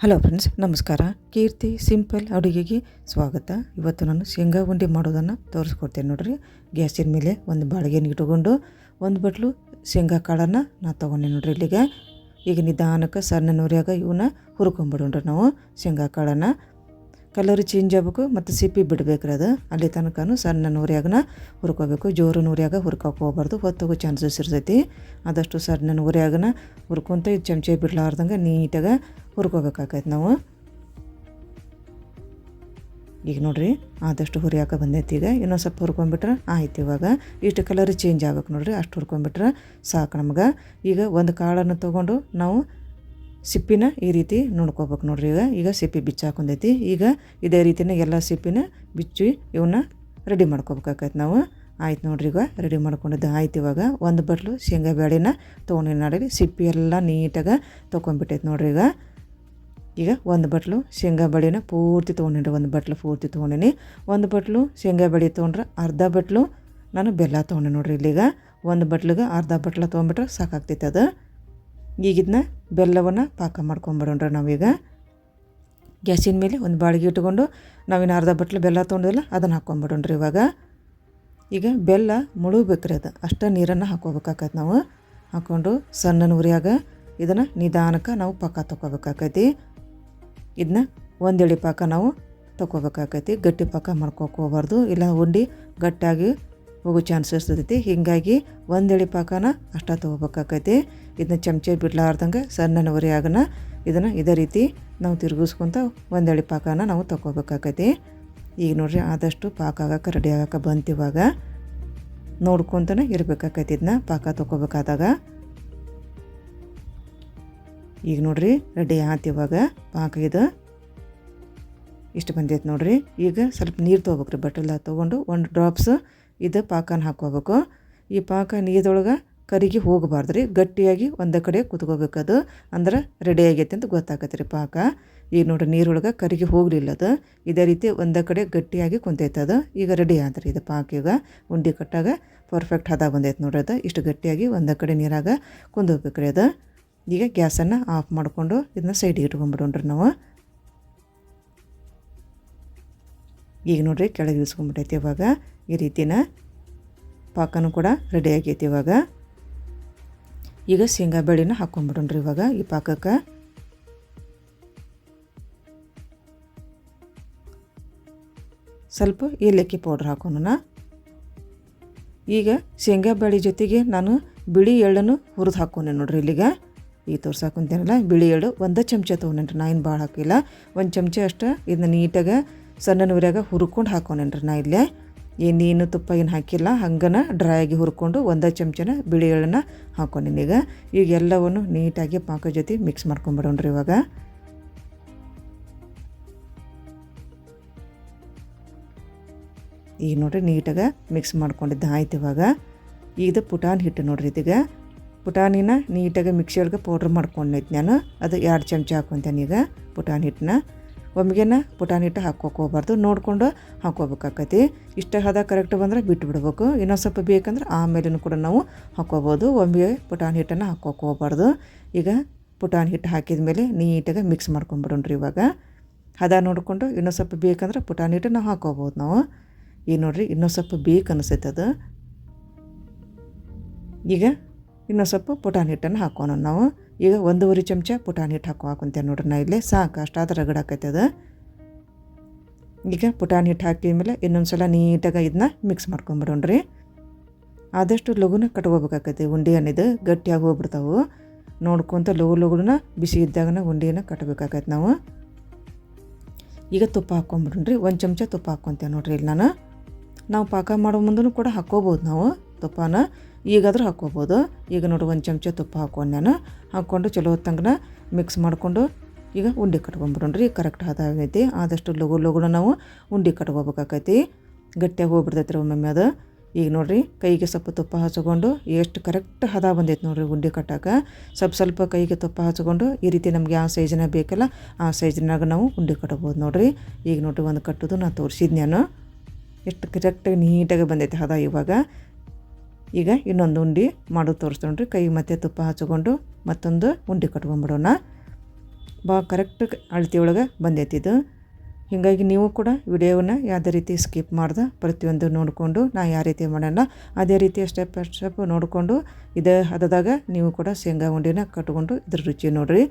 Hello friends ನಮಸ್ಕಾರ. ಕೀರ್ತಿ simple ಅಡುಗೆಗೆ ಸ್ವಾಗತ. ಇವತ್ತು ನಾನು ಶೇಂಗಾ ಉಂಡೆ ಮಾಡೋದನ್ನು ತೋರಿಸ್ಕೊಡ್ತೇನೆ ನೋಡಿರಿ. ಗ್ಯಾಸಿನ ಮೇಲೆ ಒಂದು ಬಾಳಿಗೆನ ಇಟ್ಕೊಂಡು ಒಂದು ಬಟ್ಲು ಶೇಂಗಾ ಕಾಳನ್ನು ನಾ ತೊಗೊಂಡೆ ನೋಡ್ರಿ ಇಲ್ಲಿಗೆ. ಈಗ ನಿಧಾನಕ್ಕೆ ಸಣ್ಣ ನೋರಿಯಾಗ ಇವನ್ನ ಹುರ್ಕೊಂಬಿಡೋಣ್ರಿ ನಾವು ಶೇಂಗಾ ಕಾಳನ್ನು. ಕಲರ್ ಚೇಂಜ್ ಆಗಬೇಕು ಮತ್ತು ಸಿಪ್ಪಿ ಬಿಡಬೇಕ್ರಿ ಅದು. ಅಲ್ಲಿ ತನಕನೂ ಸಣ್ಣ ನೂರಿಯಾಗನ ಹುರ್ಕೋಬೇಕು. ಜೋರು ನೂರಿಯಾಗ ಹುರ್ಕೋಕೆ ಹೋಗ್ಬಾರ್ದು. ಹೊತ್ತೋಗೋ ಚಾನ್ಸಸ್ ಇರ್ತೈತಿ. ಆದಷ್ಟು ಸಣ್ಣ ನೂರಿಯಾಗನ ಹುರ್ಕೊಂತ ಇದು ಚಮಚೆ ಬಿಡ್ಲಾರ್ದಂಗೆ ನೀಟಾಗ ಹುರ್ಕೋಬೇಕಾಕೈತೆ ನಾವು. ಈಗ ನೋಡ್ರಿ, ಆದಷ್ಟು ಹುರಿಯಾಕ ಬಂದೈತಿ ಈಗ. ಇನ್ನೊಂದು ಸ್ವಲ್ಪ ಹುರ್ಕೊಂಬಿಟ್ರೆ ಆಯ್ತು ಇವಾಗ. ಇಷ್ಟು ಕಲರ್ ಚೇಂಜ್ ಆಗ್ಬೇಕು ನೋಡ್ರಿ. ಅಷ್ಟು ಹುರ್ಕೊಂಬಿಟ್ರೆ ಸಾಕು ನಮ್ಗೆ. ಈಗ ಒಂದು ಕಾಳನ್ನು ತೊಗೊಂಡು ನಾವು ಸಿಪ್ಪಿನ ಈ ರೀತಿ ನೋಡ್ಕೋಬೇಕು ನೋಡ್ರಿ ಈಗ. ಈಗ ಸಿಪ್ಪಿ ಬಿಚ್ಚಾಕೊಂಡೈತಿ ಈಗ ಇದೇ ರೀತಿನ ಎಲ್ಲ ಸಿಪ್ಪಿನ ಬಿಚ್ಚಿ ಇವನ್ನ ರೆಡಿ ಮಾಡ್ಕೋಬೇಕಾಕೈತೆ ನಾವು. ಆಯ್ತು ನೋಡ್ರಿ ಈಗ ರೆಡಿ ಮಾಡ್ಕೊಂಡಿದ್ದು ಆಯ್ತು ಇವಾಗ. ಒಂದು ಬಟ್ಲು ಶೇಂಗಾ ಬೇಳೆನ ತೊಗೊಂಡು ನೋಡಿ ಸಿಪ್ಪಿ ಎಲ್ಲ ನೀಟಾಗಿ ತೊಗೊಂಡ್ಬಿಟ್ಟೈತೆ ನೋಡ್ರಿ ಈಗ. ಈಗ ಒಂದು ಬಟ್ಲು ಶೇಂಗಾ ಬೇಳೆನ ಪೂರ್ತಿ ತೊಗೊಂಡಿನಿ. ಒಂದು ಬಟ್ಲು ಪೂರ್ತಿ ತೊಗೊಂಡಿನಿ. ಒಂದು ಬಟ್ಲು ಶೇಂಗಾ ಬೇಳೆ ತೊಗೊಂಡ್ರೆ ಅರ್ಧ ಬಟ್ಲು ನಾನು ಬೆಲ್ಲ ತೊಗೊಂಡೆ ನೋಡ್ರಿ ಇಲ್ಲಿಗ. ಒಂದು ಬಟ್ಲಿಗೆ ಅರ್ಧ ಬಟ್ಲ ತೊಗೊಂಡ್ಬಿಟ್ರೆ ಸಾಕಾಗ್ತೈತೆ ಅದು. ಈಗ ಇದನ್ನ ಬೆಲ್ಲವನ್ನು ಪಾಕ ಮಾಡ್ಕೊಂಬಿಡೋಣ್ರಿ ನಾವೀಗ. ಗ್ಯಾಸಿನ ಮೇಲೆ ಒಂದು ಬಾಳಿಗೆ ಇಟ್ಕೊಂಡು ನಾವಿನ್ನು ಅರ್ಧ ಬಟ್ಲು ಬೆಲ್ಲ ತೊಗೊಂಡಿಲ್ಲ ಅದನ್ನು ಹಾಕ್ಕೊಂಬಿಡೋಣ್ರಿ ಇವಾಗ. ಈಗ ಬೆಲ್ಲ ಮುಳುಗ್ಬೇಕ್ರಿ ಅದು, ಅಷ್ಟು ನೀರನ್ನು ಹಾಕ್ಕೋಬೇಕಾಗತ್ತೆ ನಾವು. ಹಾಕ್ಕೊಂಡು ಸಣ್ಣ ಉರಿಯಾಗ ಇದನ್ನು ನಿಧಾನಕ್ಕೆ ನಾವು ಪಾಕ ತೊಗೋಬೇಕಾಕೈತಿ ಇದನ್ನ ಒಂದೆಳೆ ಪಾಕ ನಾವು ತೊಗೋಬೇಕಾಕೈತಿ ಗಟ್ಟಿ ಪಾಕ ಮಾಡ್ಕೋಬಾರ್ದು ಇಲ್ಲ ಉಂಡಿ ಗಟ್ಟಿಯಾಗಿ ಹೋಗೋ ಚಾನ್ಸಸ್ ಇರ್ತೈತಿ. ಹೀಗಾಗಿ ಒಂದೆಳೆ ಪಾಕನ ಅಷ್ಟ ತೊಗೋಬೇಕಾಕೈತಿ. ಇದನ್ನ ಚಮಚೆ ಬಿಡ್ಲಾರ್ದಂಗೆ ಸಣ್ಣ ಉರಿಯಾಗನ ಇದನ್ನು ಇದೇ ರೀತಿ ನಾವು ತಿರುಗಿಸ್ಕೊತ ಒಂದೆಳೆ ಪಾಕನ ನಾವು ತೊಗೋಬೇಕಾಕೈತಿ. ಈಗ ನೋಡ್ರಿ ಆದಷ್ಟು ಪಾಕ ಆಗಕ್ಕೆ ರೆಡಿ ಆಗಕ್ಕೆ ಬಂತಿವಾಗ ನೋಡ್ಕೊತನೇ ಇರಬೇಕಾಕೈತಿ ಇದನ್ನ ಪಾಕ ತೊಗೋಬೇಕಾದಾಗ. ಈಗ ನೋಡ್ರಿ ರೆಡಿ ಆಯ್ತು ಇವಾಗ ಪಾಕ ಇದು. ಇಷ್ಟು ಬಂದೈತೆ ನೋಡ್ರಿ. ಈಗ ಸ್ವಲ್ಪ ನೀರು ತೊಗೋಬೇಕ್ರಿ. ಬಟ್ಟೆಲ್ಲ ತೊಗೊಂಡು ಒಂದು ಡ್ರಾಪ್ಸ್ ಇದು ಪಾಕನ ಹಾಕೋಬೇಕು ಈ ಪಾಕ ನೀರದೊಳಗೆ ಕರಿಗೆ ಹೋಗಬಾರ್ದು ರೀ. ಗಟ್ಟಿಯಾಗಿ ಒಂದೇ ಕಡೆ ಅದು. ಅಂದ್ರೆ ರೆಡಿ ಆಗೈತೆ ಅಂತ ಗೊತ್ತಾಗತ್ತೆ ರೀ ಪಾಕ. ಈಗ ನೋಡ್ರಿ, ನೀರೊಳಗೆ ಕರಿಗೆ ಹೋಗಲಿಲ್ಲ ಅದು. ಇದೇ ರೀತಿ ಒಂದೇ ಕಡೆ ಗಟ್ಟಿಯಾಗಿ ಕುಂತೈತೆ ಅದು. ಈಗ ರೆಡಿ ಆದ್ರಿ ಇದು ಪಾಕ ಈಗ. ಉಂಡೆ ಕಟ್ಟಾಗ ಪರ್ಫೆಕ್ಟ್ ಹದ ಬಂದೈತೆ ನೋಡ್ರಿ ಅದು. ಇಷ್ಟು ಗಟ್ಟಿಯಾಗಿ ಒಂದೇ ಕಡೆ ನೀರಾಗ ಕುಂದೋಗ್ಬೇಕು ರೀ ಅದು. ಈಗ ಗ್ಯಾಸನ್ನು ಆಫ್ ಮಾಡಿಕೊಂಡು ಇದನ್ನ ಸೈಡಿಗೆ ಇಟ್ಕೊಂಡ್ಬಿಡೋಣ್ರಿ ನಾವು. ಈಗ ನೋಡ್ರಿ ಕೆಳಗೆ ಇಳಿಸ್ಕೊಂಡ್ಬಿಟ್ಟೈತಿ ಇವಾಗ ಈ ರೀತಿನ ಪಾಕನೂ ಕೂಡ ರೆಡಿ ಆಗೈತಿ ಇವಾಗ. ಈಗ ಶೇಂಗಾ ಬೇಳೆನ ಹಾಕ್ಕೊಂಡ್ಬಿಡೋಣ್ರಿ ಇವಾಗ ಈ ಪಾಕಕ್ಕೆ. ಸ್ವಲ್ಪ ಏಲಕ್ಕಿ ಪೌಡ್ರ್ ಹಾಕೋಣ ಈಗ ಶೇಂಗಾ ಬೇಳೆ ಜೊತೆಗೆ ನಾನು ಬಿಳಿ ಎಳ್ಳನ್ನು ಹುರಿದು ಹಾಕೊಂಡೆ ನೋಡ್ರಿ ಇಲ್ಲಿಗ. ಈಗ ತೋರ್ಸಾಕೊಂತೇನಲ್ಲ ಬಿಳಿ ಎಳ್ಳು ಒಂದು ಚಮಚ ತೊಗೊಂಡ್ರಿ ನಾನು ಏನು ಭಾಳ ಹಾಕಿಲ್ಲ. ಒಂದು ಚಮಚ ಅಷ್ಟು ಇದನ್ನ ನೀಟಾಗಿ ಸಣ್ಣ ಉರಿಯಾಗ ಹುರ್ಕೊಂಡು ಹಾಕೊಂಡ್ರಿ ನಾ ಇಲ್ಲೇ. ಏನೇನು ತುಪ್ಪ ಏನು ಹಾಕಿಲ್ಲ, ಹಂಗನ ಡ್ರೈ ಆಗಿ ಹುರ್ಕೊಂಡು ಒಂದೇ ಚಮಚನ ಬಿಳಿ ಎಳ್ಳನ್ನ ಈಗ. ಈಗ ಎಲ್ಲವನ್ನು ನೀಟಾಗಿ ಪಾಕ ಜೊತೆ ಮಿಕ್ಸ್ ಮಾಡ್ಕೊಂಬಿಡೋಣ್ರಿ ಇವಾಗ. ಈಗ ನೋಡ್ರಿ ನೀಟಾಗಿ ಮಿಕ್ಸ್ ಮಾಡ್ಕೊಂಡಿದ್ದ ಆಯ್ತು ಇವಾಗ. ಇದು ಪುಟಾಣಿ ಹಿಟ್ಟು ನೋಡ್ರಿ ಇದೀಗ. ಪುಟಾಣಿನ ನೀಟಾಗಿ ಮಿಕ್ಸಿ ಒಳಗೆ ಪೌಡ್ರ್ ಮಾಡ್ಕೊಂಡಿದ್ದೆ ನಾನು. ಅದು ಎರಡು ಚಮಚ ಹಾಕ್ಕೊಂತೇನೆ ಈಗ ಪುಟಾಣಿ ಹಿಟ್ಟನ್ನ. ಒಮ್ಮೆಗೆನ ಪುಟಾಣಿ ಹಿಟ್ಟು ಹಾಕ್ಕೋಕೆ ಹೋಗ್ಬಾರ್ದು. ನೋಡಿಕೊಂಡು ಹಾಕ್ಕೋಬೇಕಾಕತಿ. ಇಷ್ಟ ಹದ ಕರೆಕ್ಟ್ ಬಂದರೆ ಬಿಟ್ಟು ಬಿಡಬೇಕು ಇನ್ನೊಂದು ಸ್ವಲ್ಪ ಬೇಕಂದ್ರೆ ಆಮೇಲೂ ಕೂಡ ನಾವು ಹಾಕ್ಕೋಬೋದು. ಒಮ್ಮೆಗೆ ಪುಟಾಣಿ ಹಿಟ್ಟನ್ನು ಹಾಕ್ಕೋಕೆ ಹೋಗ್ಬಾರ್ದು. ಈಗ ಪುಟಾಣಿ ಹಿಟ್ಟು ಹಾಕಿದ ಮೇಲೆ ನೀಟಾಗಿ ಮಿಕ್ಸ್ ಮಾಡ್ಕೊಂಬಿಡೋಣ್ರಿ ಇವಾಗ. ಹದ ನೋಡಿಕೊಂಡು ಇನ್ನೊಂದು ಸ್ವಲ್ಪ ಬೇಕಂದ್ರೆ ಪುಟಾಣಿ ಹಿಟ್ಟು ನಾವು. ನಾವು ಈಗ ನೋಡ್ರಿ, ಇನ್ನೊಂದು ಸ್ವಲ್ಪ ಬೇಕು ಅನಿಸೈತೆ ಅದು. ಈಗ ಇನ್ನೊಂದು ಸ್ವಲ್ಪ ಪುಟಾಣಿ ಹಿಟ್ಟನ್ನು ಹಾಕೋಣ ನಾವು. ಈಗ ಒಂದೂವರೆ ಚಮಚ ಪುಟಾಣಿ ಹಿಟ್ಟು ಹಾಕೋ ಹಾಕೊಂತೇನೆ ನೋಡ್ರಿ ನಾ ಇಲ್ಲೇ. ಸಾಕು ಅಷ್ಟಾದ್ರೆ ರಗಡಾಕೈತೆ ಅದು. ಈಗ ಪುಟಾಣಿ ಹಿಟ್ಟು ಹಾಕಿದ ಮೇಲೆ ಇನ್ನೊಂದು ಸಲ ನೀಟಾಗಿ ಇದನ್ನ ಮಿಕ್ಸ್ ಮಾಡ್ಕೊಂಬಿಡೋಣ್ರಿ. ಆದಷ್ಟು ಲಘುನ ಕಟ್ಕೋಬೇಕಾಕೈತಿ ಉಂಡೆ ಅನ್ನಿದು ಗಟ್ಟಿಯಾಗಿ ಹೋಗ್ಬಿಡ್ತಾವೆ. ನೋಡ್ಕೊತ ಲಘು ಲಘುನ ಬಿಸಿ ಇದ್ದಾಗನ ಉಂಡೆನ ಕಟ್ಟಬೇಕಾಗೈತೆ ನಾವು. ಈಗ ತುಪ್ಪ ಹಾಕ್ಕೊಂಬಿಡ್ರಿ ಒಂದು ಚಮಚ ತುಪ್ಪ ಹಾಕ್ಕೊತೇವೆ ನೋಡ್ರಿ ಇಲ್ಲಿ ನಾನು. ನಾವು ಪಾಕ ಮಾಡೋ ಮುಂದೂ ಕೂಡ ಹಾಕ್ಕೋಬೋದು ನಾವು. ತುಪ್ಪನ ಈಗಾದರೂ ಹಾಕ್ಕೋಬೋದು. ಈಗ ನೋಡಿ ಒಂದು ಚಮಚ ತುಪ್ಪ ಹಾಕ್ಕೊಂಡು ನಾನು. ಹಾಕ್ಕೊಂಡು ಚಲೋ ಹೊತ್ತಂಗನ ಮಿಕ್ಸ್ ಮಾಡಿಕೊಂಡು ಈಗ ಉಂಡೆ ಕಟ್ಕೊಂಬಿಡೋಣ್ರಿ. ಕರೆಕ್ಟ್ ಹದಾಗೈತಿ ಆದಷ್ಟು ಲಘು ಲಘುನ ನಾವು ಉಂಡೆ ಕಟ್ಕೋಬೇಕಾಕೈತಿ. ಗಟ್ಟಿಯಾಗಿ ಹೋಗ್ಬಿಡ್ತೈತಿ ರೀ ಒಮ್ಮೊಮ್ಮೆ ಅದು. ಈಗ ನೋಡಿರಿ ಕೈಗೆ ಸ್ವಲ್ಪ ತುಪ್ಪ ಹಚ್ಕೊಂಡು ಎಷ್ಟು ಕರೆಕ್ಟ್ ಹದ ಬಂದೈತೆ ನೋಡಿರಿ ಉಂಡೆ ಕಟ್ಟಾಕ. ಸ್ವಲ್ಪ ಸ್ವಲ್ಪ ಕೈಗೆ ತುಪ್ಪ ಹಚ್ಕೊಂಡು ಈ ರೀತಿ ನಮ್ಗೆ ಯಾವ ಸೈಜಿನ ಬೇಕಲ್ಲ ಆ ಸೈಜಿನಾಗ ನಾವು ಉಂಡೆ ಕಟ್ಬೋದು ನೋಡಿರಿ. ಈಗ ನೋಡಿರಿ ಒಂದು ಕಟ್ಟೋದು ನಾನು. ತೋರಿಸಿದ್ನೇನು ಎಷ್ಟು ಕರೆಕ್ಟಾಗಿ ನೀಟಾಗಿ ಬಂದೈತೆ ಹದ ಇವಾಗ. ಈಗ ಇನ್ನೊಂದು ಉಂಡೆ ಮಾಡೋದು ತೋರಿಸ್ತೀನಿ ಕೈ ಮತ್ತೆ ತುಪ್ಪ ಹಚ್ಕೊಂಡು ಮತ್ತೊಂದು ಉಂಡೆ ಕಟ್ಕೊಂಡ್ಬಿಡೋಣ. ಬಾ ಕರೆಕ್ಟ್ ಅಳತಿ ಒಳಗೆ ಬಂದೈತಿ ಇದು. ಹೀಗಾಗಿ ನೀವು ಕೂಡ ವಿಡಿಯೋವನ್ನು ಯಾವುದೇ ರೀತಿ ಸ್ಕಿಪ್ ಮಾಡ್ದೆ ಪ್ರತಿಯೊಂದು ನೋಡಿಕೊಂಡು ನಾ ಯಾವ ರೀತಿ ಮಾಡೋಣ, ಅದೇ ರೀತಿ ಸ್ಟೆಪ್ ಬೈ ಸ್ಟೆಪ್ ನೋಡಿಕೊಂಡು ಇದೇ ಹದದಾಗ ನೀವು ಕೂಡ ಶೇಂಗಾ ಉಂಡೆನ ಕಟ್ಕೊಂಡು ಇದ್ರ ರುಚಿ ನೋಡಿರಿ.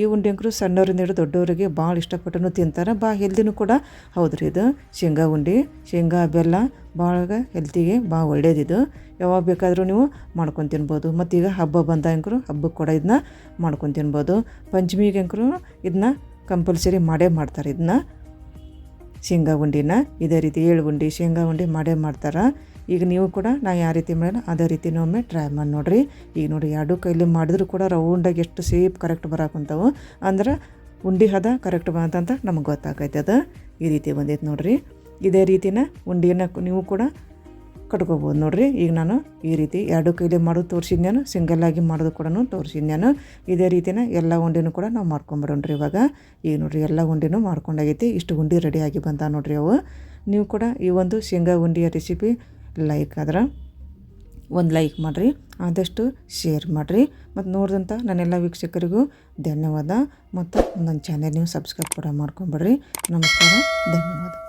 ಈ ಉಂಡೆ ಅಂಕರು ಸಣ್ಣವರಿಂದ ಹಿಡಿದು ದೊಡ್ಡವರಿಗೆ ಭಾಳ ಇಷ್ಟಪಟ್ಟು ತಿಂತಾರೆ ಭಾಳ ಹೆಲ್ದಿನೂ ಕೂಡ. ಹೌದ್ರಿ ಇದು ಶೇಂಗಾ ಉಂಡೆ, ಶೇಂಗಾ ಬೆಲ್ಲ ಭಾಳ ಹೆಲ್ತಿಗೆ ಭಾಳ ಒಳ್ಳೇದಿದು ಯಾವಾಗ ಬೇಕಾದರೂ ನೀವು ಮಾಡ್ಕೊಂಡು ತಿನ್ಬೋದು. ಮತ್ತು ಈಗ ಹಬ್ಬ ಬಂದಂಕರು ಹಬ್ಬಕ್ಕೆ ಕೂಡ ಇದನ್ನ ಮಾಡ್ಕೊಂಡು ತಿನ್ಬೋದು. ಪಂಚಮಿಗೆ ಅಂಕರು ಇದನ್ನ ಕಂಪಲ್ಸರಿ ಮಾಡೇ ಮಾಡ್ತಾರೆ ಇದನ್ನ ಶೇಂಗಾ ಉಂಡಿನ, ಇದೇ ರೀತಿ ಏಳು ಉಂಡೆ ಶೇಂಗಾ ಉಂಡೆ ಮಾಡೇ ಮಾಡ್ತಾರೆ. ಈಗ ನೀವು ಕೂಡ ನಾ ಯಾವ ರೀತಿ ಮಾಡೋಣ ಅದೇ ರೀತಿ ಒಮ್ಮೆ ಟ್ರೈ ಮಾಡಿ ನೋಡಿರಿ. ಈಗ ನೋಡಿ ಎರಡು ಕೈಲಿ ಮಾಡಿದ್ರು ಕೂಡ ರೌಂಡಾಗಿ ಎಷ್ಟು ಸೇಪ್ ಕರೆಕ್ಟ್ ಬರಾಕುಂತಾವು ಅಂದ್ರೆ ಉಂಡೆ ಹದ ಕರೆಕ್ಟ್ ಬಂತಂತ ನಮಗೆ ಗೊತ್ತಾಗೈತೆ ಅದು. ಈ ರೀತಿ ಬಂದೈತೆ ನೋಡಿರಿ. ಇದೇ ರೀತಿನ ಉಂಡಿನ ನೀವು ಕೂಡ ಕಟ್ಕೋಬೋದು ನೋಡಿರಿ. ಈಗ ನಾನು ಈ ರೀತಿ ಎರಡು ಕೈಲಿ ಮಾಡೋದು ಸಿಂಗಲ್ ಸಿಂಗಲ್ಲಾಗಿ ಮಾಡೋದು ಕೂಡ ತೋರಿಸಿದ್ದೇನು ಇದೇ ರೀತಿನ ಎಲ್ಲ ಉಂಡೆನೂ ಕೂಡ ನಾವು ಮಾಡ್ಕೊಂಬರೋಣ್ರಿ ಇವಾಗ. ಈಗ ನೋಡಿರಿ, ಎಲ್ಲ ಉಂಡೆನೂ ಮಾಡ್ಕೊಂಡಾಗೈತಿ. ಇಷ್ಟು ಉಂಡೆ ರೆಡಿಯಾಗಿ ಬಂದ ನೋಡಿರಿ ಅವು. ನೀವು ಕೂಡ ಈ ಒಂದು ಶೇಂಗಾ ಉಂಡೆಯ ರೆಸಿಪಿ ಲೈಕ್ ಆದ್ರೆ ಒಂದು ಲೈಕ್ ಮಾಡಿರಿ. ಆದಷ್ಟು ಶೇರ್ ಮಾಡಿರಿ. ಮತ್ತು ನೋಡಿದಂಥ ನನ್ನೆಲ್ಲ ವೀಕ್ಷಕರಿಗೂ ಧನ್ಯವಾದ. ಮತ್ತು ನನ್ನ ಚಾನೆಲ್ ನೀವು ಸಬ್ಸ್ಕ್ರೈಬ್ ಕೂಡ ಮಾಡ್ಕೊಂಬಿಡ್ರಿ. ನಮಸ್ಕಾರ, ಧನ್ಯವಾದ.